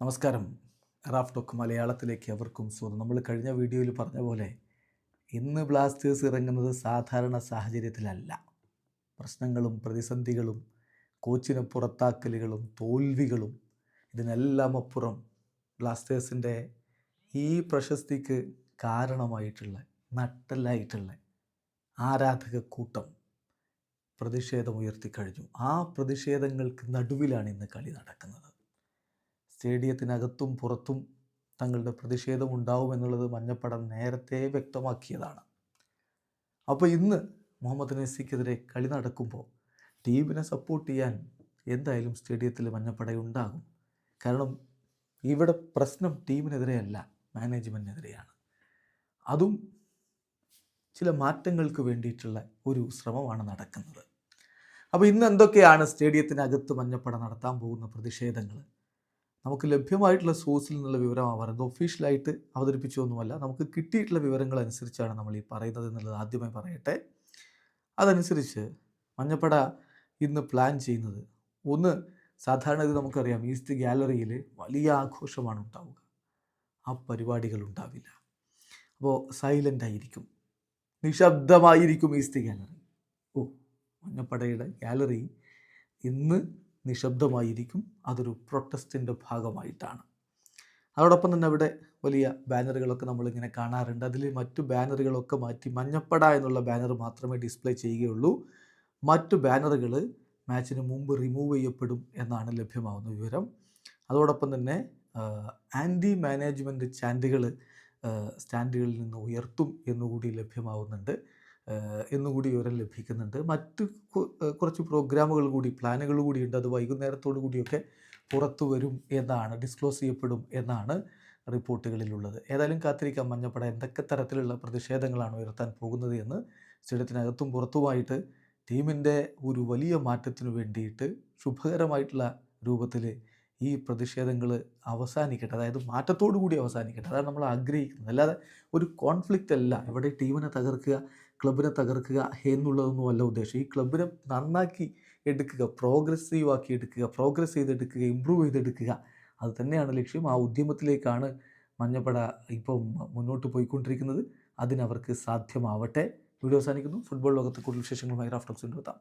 നമസ്കാരം. Raf talk മലയാളത്തിലേക്ക് അവർക്കും സ്വാഗതം. നമ്മൾ കഴിഞ്ഞ വീഡിയോയിൽ പറഞ്ഞ പോലെ ഇന്ന് ബ്ലാസ്റ്റേഴ്സ് ഇറങ്ങുന്നത് സാധാരണ സാഹചര്യത്തിലല്ല. പ്രശ്നങ്ങളും പ്രതിസന്ധികളും കോച്ചിനെ പുറത്താക്കലുകളും തോൽവികളും ഇതിനെല്ലാം അപ്പുറം ബ്ലാസ്റ്റേഴ്സിന്റെ ഈ പ്രശസ്തിക്ക് കാരണമായിട്ടുള്ള നട്ടലായിട്ടുള്ള ആരാധക കൂട്ടം പ്രതിഷേധം ഉയർത്തിക്കഴിഞ്ഞു ആ പ്രതിഷേധങ്ങൾക്ക് നടുവിലാണ് ഇന്ന് കളി നടക്കുന്നത്. സ്റ്റേഡിയത്തിനകത്തും പുറത്തും തങ്ങളുടെ പ്രതിഷേധം ഉണ്ടാവുമെന്നുള്ളത് മഞ്ഞപ്പട നേരത്തെ വ്യക്തമാക്കിയതാണ്. അപ്പോൾ ഇന്ന് മുഹമ്മദ് നസിക്കെതിരെ കളി നടക്കുമ്പോൾ ടീമിനെ സപ്പോർട്ട് ചെയ്യാൻ എന്തായാലും സ്റ്റേഡിയത്തിൽ മഞ്ഞപ്പട ഉണ്ടാകും. കാരണം ഇവിടെ പ്രശ്നം ടീമിനെതിരെയല്ല മാനേജ്മെന്റിനെതിരെയാണ് അതും ചില മാറ്റങ്ങൾക്ക് വേണ്ടിയിട്ടുള്ള ഒരു ശ്രമമാണ് നടക്കുന്നത്. അപ്പോൾ ഇന്ന് എന്തൊക്കെയാണ് സ്റ്റേഡിയത്തിനകത്ത് മഞ്ഞപ്പട നടത്താൻ പോകുന്ന പ്രതിഷേധങ്ങൾ? നമുക്ക് ലഭ്യമായിട്ടുള്ള സോഴ്സിൽ നിന്നുള്ള വിവരമാണ് പറയുന്നത് ഒഫീഷ്യലായിട്ട് അവതരിപ്പിച്ചൊന്നുമല്ല നമുക്ക് കിട്ടിയിട്ടുള്ള വിവരങ്ങൾ അനുസരിച്ചാണ് നമ്മൾ ഈ പറയുന്നത് എന്നുള്ളത് ആദ്യമായി പറയട്ടെ. അതനുസരിച്ച് മഞ്ഞപ്പട ഇന്ന് പ്ലാൻ ചെയ്യുന്നത്. ഒന്ന് സാധാരണ ഇത് നമുക്കറിയാം ഈസ്റ്റ് ഗാലറിയിൽ വലിയ ആഘോഷമാണ് ഉണ്ടാവുക. ആ പരിപാടികൾ ഉണ്ടാവില്ല. അപ്പോൾ സൈലന്റ് ആയിരിക്കും. നിശബ്ദമായിരിക്കും ഈസ്റ്റ് ഗാലറി ഓ മഞ്ഞപ്പടയുടെ ഗാലറി ഇന്ന് നിശബ്ദമായിരിക്കും. അതൊരു പ്രൊട്ടസ്റ്റിന്റെ ഭാഗമായിട്ടാണ്. അതോടൊപ്പം തന്നെ അവിടെ വലിയ ബാനറുകളൊക്കെ നമ്മളിങ്ങനെ കാണാറുണ്ട്. അതിൽ മറ്റു ബാനറുകളൊക്കെ മാറ്റി മഞ്ഞപ്പട എന്നുള്ള ബാനർ മാത്രമേ ഡിസ്പ്ലേ ചെയ്യുകയുള്ളൂ. മറ്റു ബാനറുകൾ മാച്ചിന് മുമ്പ് റിമൂവ് ചെയ്യപ്പെടും എന്നാണ് ലഭ്യമാവുന്ന വിവരം. അതോടൊപ്പം തന്നെ ആന്റി മാനേജ്മെന്റ് ചാൻഡുകൾ സ്റ്റാൻഡുകളിൽ നിന്ന് ഉയർത്തും എന്നുകൂടി ലഭ്യമാവുന്നുണ്ട്. എന്നുകൂടി വിവരം ലഭിക്കുന്നുണ്ട്. മറ്റ് കുറച്ച് പ്രോഗ്രാമുകൾ കൂടി പ്ലാനുകൾ കൂടി ഉണ്ട്. അത് വൈകുന്നേരത്തോടു കൂടിയൊക്കെ പുറത്തു വരും എന്നാണ് ഡിസ്ക്ലോസ് ചെയ്യപ്പെടും എന്നാണ് റിപ്പോർട്ടുകളിലുള്ളത്. ഏതായാലും കാത്തിരിക്കാം മഞ്ഞപ്പട. എന്തൊക്കെ തരത്തിലുള്ള പ്രതിഷേധങ്ങളാണ് ഉയർത്താൻ പോകുന്നത് എന്ന് സ്റ്റേഡിയത്തിനകത്തും പുറത്തുമായിട്ട് ടീമിന്റെ ഒരു വലിയ മാറ്റത്തിനു വേണ്ടിയിട്ട് ശുഭകരമായിട്ടുള്ള രൂപത്തിൽ ഈ പ്രതിഷേധങ്ങൾ അവസാനിക്കട്ടെ അതായത് മാറ്റത്തോടു കൂടി അവസാനിക്കട്ടെ അതാണ് നമ്മൾ ആഗ്രഹിക്കുന്നത്. അല്ലാതെ ഒരു കോൺഫ്ലിക്റ്റ് അല്ല. ഇവിടെ ടീമിനെ തകർക്കുക ക്ലബിനെ തകർക്കുക എന്നുള്ളതൊന്നും അല്ല ഉദ്ദേശം. ഈ ക്ലബിനെ നന്നാക്കി എടുക്കുക പ്രോഗ്രസീവ് ആക്കി എടുക്കുക പ്രോഗ്രസ് ചെയ്തെടുക്കുക ഇമ്പ്രൂവ് ചെയ്തെടുക്കുക അത് തന്നെയാണ് ലക്ഷ്യം. ആ ഉദ്യമത്തിലേക്കാണ് മഞ്ഞപ്പട ഇപ്പം മുന്നോട്ട് പോയിക്കൊണ്ടിരിക്കുന്നത്. അതിനവർക്ക് സാധ്യമാവട്ടെ. വീഡിയോ അവസാനിക്കുന്നു. ഫുട്ബോൾ ലോകത്ത് കൂടുതൽ വിശേഷങ്ങളുമായി റാഫ്റ്റോക്സിന്റെ എത്താം